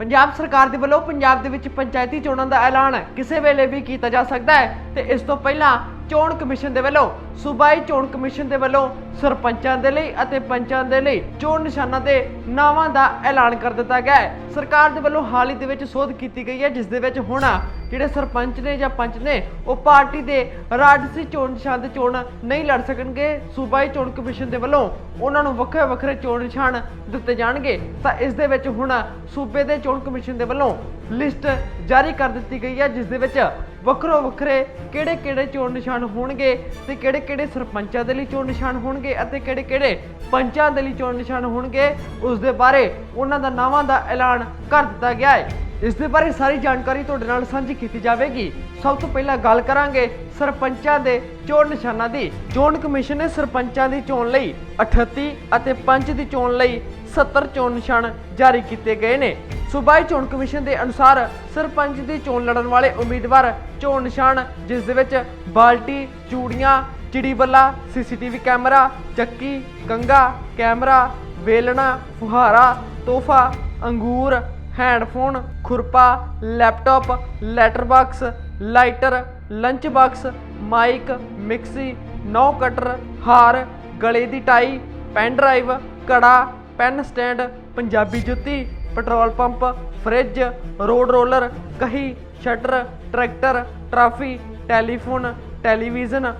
ਪੰਜਾਬ ਸਰਕਾਰ ਦੇ ਵੱਲੋਂ ਪੰਜਾਬ ਦੇ ਵਿੱਚ ਪੰਚਾਇਤੀ ਚੋਣਾਂ ਦਾ ਐਲਾਨ ਕਿਸੇ ਵੇਲੇ ਵੀ ਕੀਤਾ ਜਾ ਸਕਦਾ ਹੈ ਤੇ ਇਸ ਤੋਂ ਪਹਿਲਾਂ ਚੋਣ ਕਮਿਸ਼ਨ ਦੇ ਵੱਲੋਂ ਸੂਬਾਈ ਚੋਣ ਕਮਿਸ਼ਨ ਦੇ ਵੱਲੋਂ ਸਰਪੰਚਾਂ ਦੇ ਲਈ ਅਤੇ ਪੰਚਾਂ ਦੇ ਲਈ ਚੋਣ ਨਿਸ਼ਾਨਾਂ ਦੇ ਨਾਵਾਂ ਦਾ ਐਲਾਨ ਕਰ ਦਿੱਤਾ ਗਿਆ ਹੈ। ਸਰਕਾਰ ਦੇ ਵੱਲੋਂ ਹਾਲ ਹੀ ਦੇ ਵਿੱਚ ਸੋਧ ਕੀਤੀ ਗਈ ਹੈ, ਜਿਸ ਦੇ ਵਿੱਚ ਹੁਣ ਜਿਹੜੇ ਸਰਪੰਚ ਨੇ ਜਾਂ ਪੰਚ ਨੇ, ਉਹ ਪਾਰਟੀ ਦੇ ਰਾਜਸੀ ਚੋਣ ਨਿਸ਼ਾਨ ਦੇ ਚੋਣ ਨਹੀਂ ਲੜ ਸਕਣਗੇ। ਸੂਬਾਈ ਚੋਣ ਕਮਿਸ਼ਨ ਦੇ ਵੱਲੋਂ ਉਹਨਾਂ ਨੂੰ ਵੱਖਰੇ ਵੱਖਰੇ ਚੋਣ ਨਿਸ਼ਾਨ ਦਿੱਤੇ ਜਾਣਗੇ। ਤਾਂ ਇਸ ਦੇ ਵਿੱਚ ਹੁਣ ਸੂਬੇ ਦੇ ਚੋਣ ਕਮਿਸ਼ਨ ਦੇ ਵੱਲੋਂ ਲਿਸਟ ਜਾਰੀ ਕਰ ਦਿੱਤੀ ਗਈ ਹੈ, ਜਿਸ ਦੇ ਵਿੱਚ ਵੱਖਰੋ ਵੱਖਰੇ ਕਿਹੜੇ ਕਿਹੜੇ ਚੋਣ ਨਿਸ਼ਾਨ ਹੋਣਗੇ ਤੇ ਕਿਹੜੇ ਕਿਹੜੇ ਸਰਪੰਚਾਂ ਦੇ ਲਈ ਚੋਣ ਨਿਸ਼ਾਨ ਹੋਣਗੇ ਅਤੇ ਕਿਹੜੇ ਕਿਹੜੇ ਪੰਚਾਂ ਦੇ ਲਈ ਚੋਣ ਨਿਸ਼ਾਨ ਹੋਣਗੇ, ਉਸ ਦੇ ਬਾਰੇ ਉਹਨਾਂ ਦਾ ਨਾਵਾਂ ਦਾ ਐਲਾਨ ਕਰ ਦਿੱਤਾ ਗਿਆ ਹੈ। ਇਸ ਦੇ ਬਾਰੇ ਸਾਰੀ ਜਾਣਕਾਰੀ ਤੁਹਾਡੇ ਨਾਲ ਸਾਂਝੀ ਕੀਤੀ ਜਾਵੇਗੀ। ਸਭ ਤੋਂ ਪਹਿਲਾਂ ਗੱਲ ਕਰਾਂਗੇ ਸਰਪੰਚਾਂ ਦੇ ਚੋਣ ਨਿਸ਼ਾਨਾਂ ਦੀ। ਚੋਣ ਕਮਿਸ਼ਨ ਨੇ ਸਰਪੰਚਾਂ ਦੀ ਚੋਣ ਲਈ 38 ਅਤੇ ਪੰਚ ਦੀ ਚੋਣ ਲਈ 70 ਚੋਣ ਨਿਸ਼ਾਨ ਜਾਰੀ ਕੀਤੇ ਗਏ ਨੇ। ਸੂਬਾਈ ਚੋਣ ਕਮਿਸ਼ਨ ਦੇ ਅਨੁਸਾਰ ਸਰਪੰਚ ਦੀ ਚੋਣ ਲੜਨ ਵਾਲੇ ਉਮੀਦਵਾਰ ਚੋਣ ਨਿਸ਼ਾਨ, ਜਿਸ ਦੇ ਵਿੱਚ ਬਾਲਟੀ, ਚੂੜੀਆਂ ਚਿੜੀ ਬੱਲਾ ਸੀਸੀਟੀਵੀ ਕੈਮਰਾ, ਚੱਕੀ ਕੰਗਾ ਕੈਮਰਾ, ਵੇਲਣਾ, ਫੁਹਾਰਾ, ਤੋਹਫਾ, ਅੰਗੂਰ, handphone, ਖੁਰਪਾ, laptop letter box lighter lunch box mike, mixie ਨੌ ਕਟਰ ਹਾਰ, ਗਲੇ ਦੀ ਟਾਈ, ਪੈਨ ਡਰਾਈਵ, ਕੜਾ, ਪੈਨ ਸਟੈਂਡ ਪੰਜਾਬੀ ਜੁੱਤੀ, petrol pump, fridge, road roller, ਕਹੀ, shutter, tractor, trophy, telephone, television,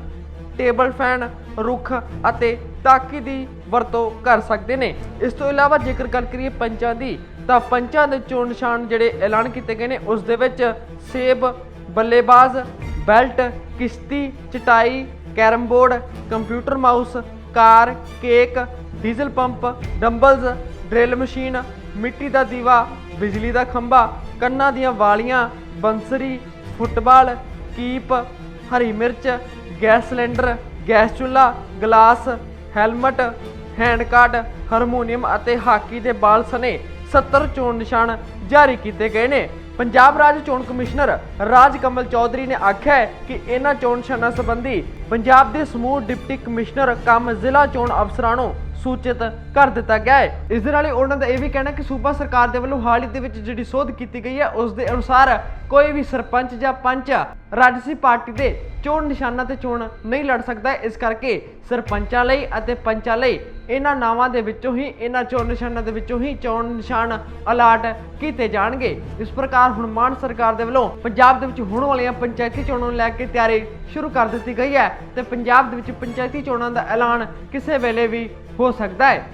table fan, ਰੁੱਖ ਅਤੇ ਤਾਕੀ ਦੀ ਵਰਤੋਂ ਕਰ ਸਕਦੇ ਨੇ। ਇਸ ਤੋਂ ਇਲਾਵਾ ਜੇਕਰ ਗੱਲ ਕਰੀਏ ਪੰਚਾਂ ਦੀ, ਤਾਂ ਪੰਚਾਂ ਦੇ ਚੋਣ ਨਿਸ਼ਾਨ ਜਿਹੜੇ ਐਲਾਨ ਕੀਤੇ ਗਏ ਨੇ, ਉਸ ਦੇ ਵਿੱਚ ਸੇਬ, ਬੱਲੇਬਾਜ਼, ਬੈਲਟ, ਕਿਸ਼ਤੀ, ਚਟਾਈ, carrom board, computer mouse, car, cake, diesel pump, dumbbells drill machine, ਮਿੱਟੀ ਦਾ ਦੀਵਾ, ਬਿਜਲੀ ਦਾ ਖੰਭਾ, ਕੰਨਾਂ ਦੀਆਂ ਵਾਲੀਆਂ, ਬੰਸਰੀ, ਫੁੱਟਬਾਲ, ਕੀਪ, ਹਰੀ ਮਿਰਚ, ਗੈਸ ਸਿਲੰਡਰ, ਗੈਸ ਚੁੱਲ੍ਹਾ, glass, helmet, hand card, harmonium ਅਤੇ ਹਾਕੀ ਦੇ ਬਾਲ ਸਨੇ 70 ਚੋਣ ਨਿਸ਼ਾਨ ਜਾਰੀ ਕੀਤੇ ਗਏ ਨੇ। ਪੰਜਾਬ ਰਾਜ ਚੋਣ ਕਮਿਸ਼ਨਰ ਰਾਜ ਕਮਲ ਚੌਧਰੀ ਨੇ ਆਖਿਆ ਹੈ ਕਿ ਇਹਨਾਂ ਚੋਣ ਨਿਸ਼ਾਨਾਂ ਸੰਬੰਧੀ ਪੰਜਾਬ ਦੇ ਸਮੂਹ ਡਿਪਟੀ ਕਮਿਸ਼ਨਰ ਕੰਮ ਜ਼ਿਲ੍ਹਾ ਚੋਣ ਅਫਸਰਾਂ ਨੂੰ ਸੂਚਿਤ ਕਰ ਦਿੱਤਾ ਗਿਆ ਹੈ। ਇਸ ਦੇ ਨਾਲ ਹੀ ਉਹਨਾਂ ਦਾ ਇਹ ਵੀ ਕਹਿਣਾ ਕਿ ਸੂਬਾ ਸਰਕਾਰ ਦੇ ਵੱਲੋਂ ਹਾਲ ਹੀ ਦੇ ਵਿੱਚ ਜਿਹੜੀ ਸੋਧ ਕੀਤੀ ਗਈ ਹੈ, ਉਸ ਦੇ ਅਨੁਸਾਰ ਕੋਈ ਵੀ ਸਰਪੰਚ ਜਾਂ ਪੰਚ ਰਾਜਸੀ ਪਾਰਟੀ ਦੇ ਚੋਣ ਨਿਸ਼ਾਨਾਂ ਤੇ ਚੋਣ ਨਹੀਂ ਲੜ ਸਕਦਾ। ਇਸ ਕਰਕੇ ਸਰਪੰਚਾਂ ਲਈ ਅਤੇ ਪੰਚਾਂ ਲਈ ਇਹਨਾਂ ਨਾਵਾਂ ਦੇ ਵਿੱਚੋਂ ਹੀ, ਇਹਨਾਂ ਚੋਣ ਨਿਸ਼ਾਨਾਂ ਦੇ ਵਿੱਚੋਂ ਹੀ ਚੋਣ ਨਿਸ਼ਾਨ ਅਲਾਟ ਕੀਤੇ ਜਾਣਗੇ। ਇਸ ਪ੍ਰਕਾਰ ਹੁਣ ਮਾਨ ਸਰਕਾਰ ਦੇ ਵੱਲੋਂ ਪੰਜਾਬ ਦੇ ਵਿੱਚ ਹੋਣ ਵਾਲੀਆਂ ਪੰਚਾਇਤੀ ਚੋਣਾਂ ਨੂੰ ਲੈ ਕੇ ਤਿਆਰੀ ਸ਼ੁਰੂ ਕਰ ਦਿੱਤੀ ਗਈ ਹੈ ਤੇ ਪੰਜਾਬ ਦੇ ਵਿੱਚ ਪੰਚਾਇਤੀ ਚੋਣਾਂ ਦਾ ਐਲਾਨ ਕਿਸੇ ਵੇਲੇ ਵੀ ਹੋ ਸਕਦਾ ਹੈ।